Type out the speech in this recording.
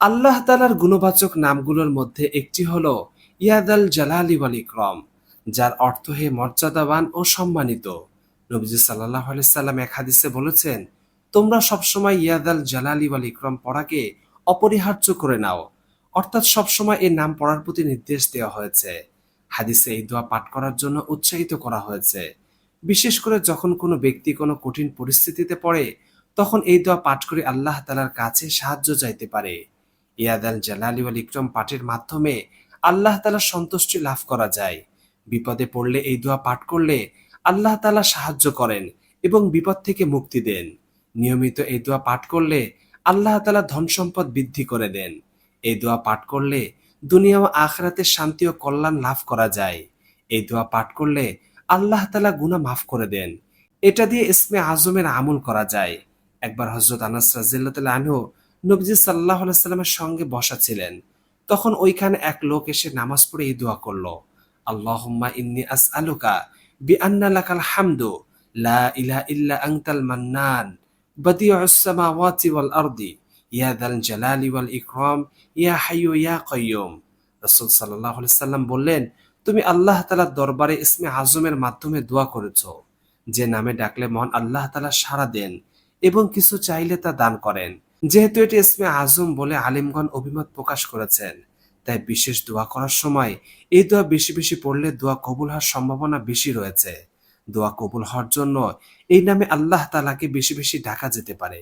আল্লাহ তালার গুণবাচক নামগুলোর মধ্যে একটি হল ইয়াদাল জালালি ওয়াল ইকরম, যার অর্থ হে মর্যাদাবান ও সম্মানিত। নবীজি সাল্লাহ সাল্লাম এক হাদিসে বলেছেন, তোমরা সবসময় ইয়াদাল জালালি ওয়াল ইকরম পড়াকে অপরিহার্য করে নাও, অর্থাৎ সবসময় এই নাম পড়ার প্রতি নির্দেশ দেওয়া হয়েছে। হাদিসে এই দোয়া পাঠ করার জন্য উৎসাহিত করা হয়েছে। বিশেষ করে যখন কোনো ব্যক্তি কোনো কঠিন পরিস্থিতিতে পড়ে, তখন এই দোয়া পাঠ করে আল্লাহ তালার কাছে সাহায্য চাইতে পারে। ইয়াদাল জালালি ওয়াল ইকরম পাঠের মাধ্যমে আল্লাহ তালার সন্তুষ্টি লাভ করা যায়। বিপদে পড়লে এই দোয়া পাঠ করলে আল্লাহ তালা সাহায্য করেন এবং বিপদ থেকে মুক্তি দেন। নিয়মিত এই দোয়া পাঠ করলে আল্লাহ তালা ধন সম্পদ বৃদ্ধি করে দেন। এই দোয়া পাঠ করলে দুনিয়া ও আখরাতে শান্তি ও কল্যাণ লাভ করা যায়। এই দোয়া পাঠ করলে আল্লাহ তালা গুনাহ মাফ করে দেন। এটা দিয়ে ইসমে আজমের আমল করা যায়। একবার হজরত আনাস রাজিল্লাহ আনহু নবজি সাল্লাহ সাল্লামের সঙ্গে বসা ছিলেন। তখন ওইখানে এক লোক এসে নামাজ পড়ে এই দোয়া করল, আল্লাহুম্মা ইন্নি আস আলুকা বি আন্না লাকাল হামদু, লা ইলাহা ইল্লা আনতাল মান্নান, বাদিউস সামাওয়াতি ওয়াল আরদি, ইয়া দাল জালালি ওয়াল ইকরাম, ইয়া হাইয়ু ইয়া কাইয়ুম। রাসূল সাল্লাল্লাহু আলাইহি সাল্লাম বললেন, তুমি আল্লাহ তাআলার দরবারে ইসমে আজমের মাধ্যমে দোয়া করেছ। যে নামে ডাকলে মহান আল্লাহ তাআলা সাড়া দেন এবং কিছু চাইলে তা দান করেন। যেহেতু এটি ইসমে আজম বলে আলিমগণ অভিমত প্রকাশ করেছেন, তাই বিশেষ দোয়া করার সময় এই দোয়া বেশি বেশি পড়লে দোয়া কবুল হওয়ার সম্ভাবনা বেশি রয়েছে। দোয়া কবুল হওয়ার জন্য এই নামে আল্লাহ তালাকে বেশি বেশি ডাকা যেতে পারে।